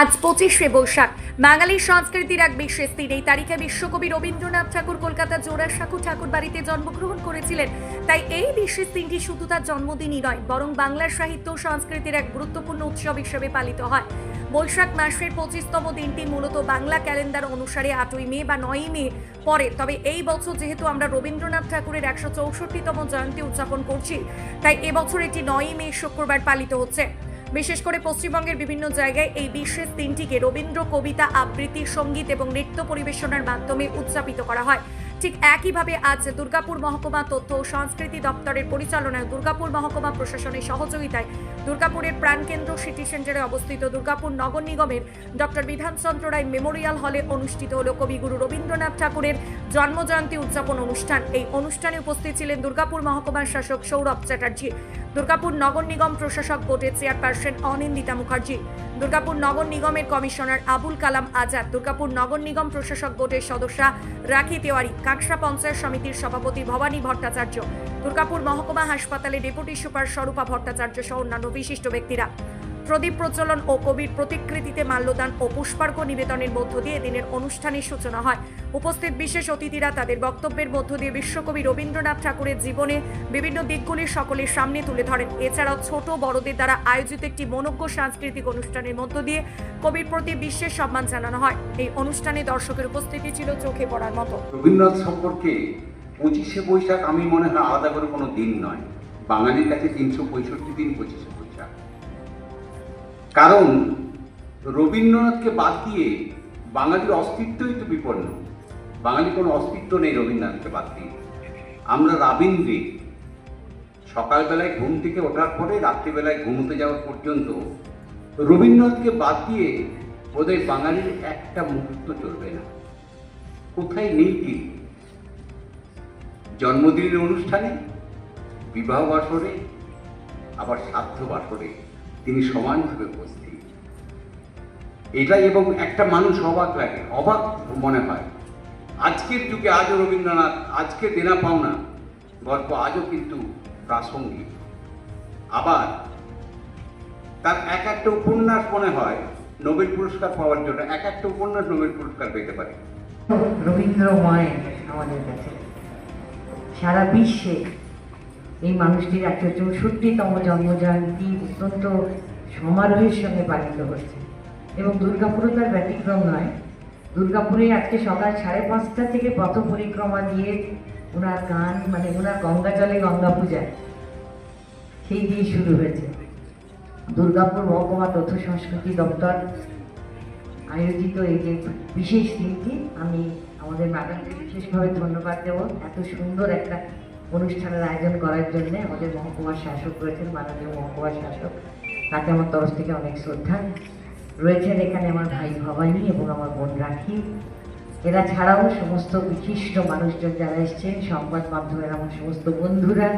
আজ পঁচিশে বৈশাখ। বাঙালির সংস্কৃতির এক বিশেষ দিন। এই তারিখে বিশ্বকবি রবীন্দ্রনাথ ঠাকুর কলকাতা জোড়াসাঁকু ঠাকুর বাড়িতে জন্মগ্রহণ করেছিলেন। তাই এই বিশেষ দিনটি শুধু তার জন্মদিনই নয়, বরং বাংলার সাহিত্য সংস্কৃতির এক গুরুত্বপূর্ণ উৎসব হিসেবে পালিত হয়। বৈশাখ মাসের পঁচিশতম দিনটি মূলত বাংলা ক্যালেন্ডার অনুসারে আটই মে বা নয়ই মে পরে তবে এই বছর যেহেতু আমরা রবীন্দ্রনাথ ঠাকুরের একশো চৌষট্টিতম জয়ন্তী উদযাপন করছি, তাই এবছর এটি নয়ই মে শুক্রবার পালিত হচ্ছে। বিশেষ করে পশ্চিমবঙ্গের বিভিন্ন জায়গায় এই বিশেষ দিনটিকে রবীন্দ্র কবিতা আবৃত্তি, সংগীত এবং নৃত্য পরিবেশনার মাধ্যমে উদযাপিত করা হয়। ঠিক একইভাবে আজ দুর্গাপুর মহকুমা তথ্য ও সংস্কৃতি দপ্তরের পরিচালনায় দুর্গাপুর মহকুমা প্রশাসনের সহযোগিতায় দুর্গাপুরের প্রাণকেন্দ্র সিটি সেন্টারে অবস্থিত দুর্গাপুর নগর নিগমের ডক্টর বিধানচন্দ্র রায় মেমোরিয়াল হলে অনুষ্ঠিত হল কবিগুরু রবীন্দ্রনাথ ঠাকুরের জন্মজয়ন্তী উদযাপন অনুষ্ঠান। এই অনুষ্ঠানে উপস্থিত ছিলেন দুর্গাপুর মহকুমার শাসক সৌরভ চ্যাটার্জি। দুর্গাপুর নগর নিগম প্রশাসক বোর্ডের চেয়ারপারসন অনিন্দিতা মুখার্জি, দুর্গাপুর নগর নিগমের কমিশনার আবুল কালাম আজাদ, দুর্গাপুর নগর নিগম প্রশাসক বোর্ডের সদস্যা রাখি তেওয়ারি কাঁকসা পঞ্চায়েত সমিতির সভাপতি ভবানী ভট্টাচার্য, দুর্গাপুর মহকুমা হাসপাতালে ডেপুটি সুপার স্বরূপা ভট্টাচার্য সহ অন্যান্য বিশিষ্ট ব্যক্তিরা। প্রদীপ প্রচলন ও কবির প্রতিকৃতিতে মাল্যদান ও পুষ্পার্ঘ নিবেদনের মধ্য দিয়ে দিনের অনুষ্ঠানের সূচনা হয়। উপস্থিত বিশেষ অতিথিরা তাদের বক্তব্যের মধ্য দিয়ে বিশ্বকবি রবীন্দ্রনাথ ঠাকুরের জীবনে বিভিন্ন দিকগুলি সকলের সামনে তুলে ধরেন। এছাড়াও ছোট বড়দের দ্বারা আয়োজিত একটি মনজ্ঞ সাংস্কৃতিক অনুষ্ঠানের মধ্য দিয়ে কবির প্রতি বিশেষ সম্মান জানানো হয়। এই অনুষ্ঠানে দর্শকের উপস্থিতি ছিল চোখে পড়ার মতো। রবীন্দ্রনাথ সম্পর্কে পঁচিশে বৈশাখ আমি মনে হয় আলাদা করে কোনো দিন নয়। বাঙালির কাছে তিনশো পঁয়ষট্টি দিন পঁচিশে কারণ রবীন্দ্রনাথকে বাদ দিয়ে বাঙালির অস্তিত্বই তো বিপন্ন। বাঙালি কোনো অস্তিত্ব নেই রবীন্দ্রনাথকে বাদ দিয়ে। আমরা রাবীন্দ্রে সকালবেলায় ঘুম থেকে ওঠার পরে রাত্রিবেলায় ঘুমোতে যাওয়ার পর্যন্ত রবীন্দ্রনাথকে বাদ দিয়ে ওদের বাঙালির একটা মুহূর্ত চলবে না। কোথায় নেই কি? জন্মদিনের অনুষ্ঠানে, বিবাহ বাসরে, আবার শ্রাদ্ধ বাসরে। তিনি সমানভাবে উপস্থিত। এটাই এবং একটা মানুষ অবাক লাগে, অবাক মনে হয়। আজকের যুগে আজও রবীন্দ্রনাথ, আজকে দেনা পাওনা, গল্প আজও কিন্তু প্রাসঙ্গিক। আবার তার এক একটা উপন্যাস মনে হয় নোবেল পুরস্কার পাওয়ার জন্য, এক একটা উপন্যাস নোবেল পুরস্কার পেতে পারে। রবীন্দ্রময় আমাদের কাছে। সারা বিশ্বে এই মানুষটির একশো চৌষট্টিতম জন্মজয়ন্তী অত্যন্ত সমারোহের সঙ্গে পালিত হচ্ছে। এবং দুর্গাপুরও তার ব্যতিক্রম নয়। দুর্গাপুরে আজকে সকাল সাড়ে পাঁচটা থেকে পথ পরিক্রমা দিয়ে ওনার গান মানে ওনার গঙ্গা জলে গঙ্গা পূজা সেই দিয়ে শুরু হয়েছে। দুর্গাপুর মহকুমা তথ্য সংস্কৃতি দপ্তর আয়োজিত এই যে বিশেষ দিনটি, আমি আমাদের ম্যাডামকে বিশেষভাবে ধন্যবাদ দেব। এত সুন্দর একটা অনুষ্ঠানের আয়োজন করার জন্য আমাদের মহকুমার শাসক রয়েছেন, মাননীয় মহকুমার শাসক। তাকে আমার তরফ থেকে অনেক শ্রদ্ধা। রয়েছেন এখানে আমার ভাই ভবানী এবং আমার বোন রাখি। এরা ছাড়াও সমস্ত বিশিষ্ট মানুষজন যারা এসছেন, সংবাদ মাধ্যমের আমার সমস্ত বন্ধুরা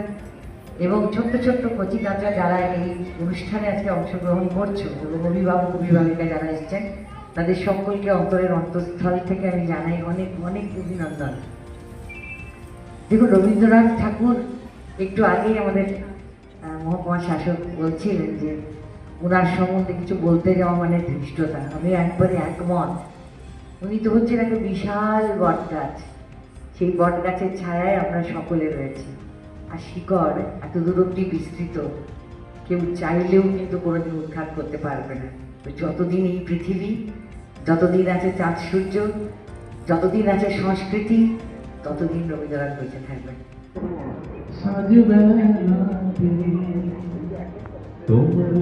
এবং ছোট্ট ছোট্ট কচি কাঁচা যারা এই অনুষ্ঠানে আজকে অংশগ্রহণ করছ এবং অভিভাবক, অভিভাবিকা যারা এসছেন, তাদের সকলকে অন্তরের অন্তঃস্থল থেকে আমি জানাই অনেক অনেক অভিনন্দন। দেখুন, রবীন্দ্রনাথ ঠাকুর একটু আগেই আমাদের মহকুমা শাসক বলছিলেন যে ওনার সম্বন্ধে কিছু বলতে যাওয়া মানে ধৃষ্টতা। আমি একবারে একমত। উনি তো হচ্ছেন একটা বিশাল বট গাছ সেই বট গাছের ছায়ায় আমরা সকলে রয়েছি। আর শিকড় এত দূর অব্দি বিস্তৃত, কেউ চাইলেও কিন্তু কোনোদিন উদ্ধার করতে পারবে না। তো যতদিন এই পৃথিবী, যতদিন আছে চাঁদ সূর্য, যতদিন আছে সংস্কৃতি ততদিন রবীন্দ্রনাথ বেঁচে থাকবেন তোমার